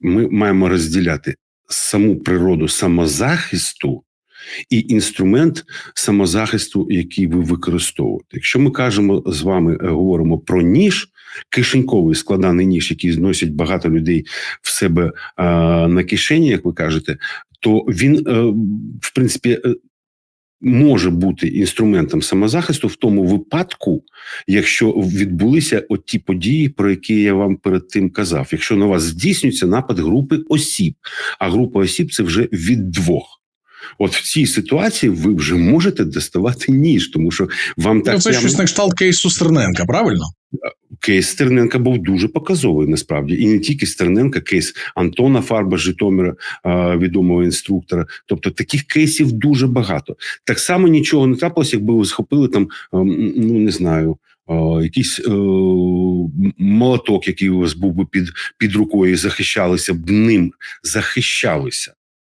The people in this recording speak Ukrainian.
ми маємо розділяти саму природу самозахисту і інструмент самозахисту, який ви використовуєте. Якщо ми кажемо з вами, е, говоримо про ніж, кишеньковий складаний ніж, який зносять багато людей в себе е, на кишені, як ви кажете, то він, е, в принципі, може бути інструментом самозахисту в тому випадку, якщо відбулися от ті події, про які я вам перед тим казав. Якщо на вас здійснюється напад групи осіб, а група осіб це вже від двох. От в цій ситуації ви вже можете доставати ніж, тому що вам так це прямо- щось на кшталт кейсу Стерненка, правильно? Кейс Стерненка був дуже показовий насправді, і не тільки Стерненка, кейс Антона Фарба Житомира, відомого інструктора. Тобто таких кейсів дуже багато. Так само нічого не трапилося, якби ви схопили там, ну не знаю. Якийсь е, молоток, який у вас був би під, під рукою, захищалися б ним, захищалися.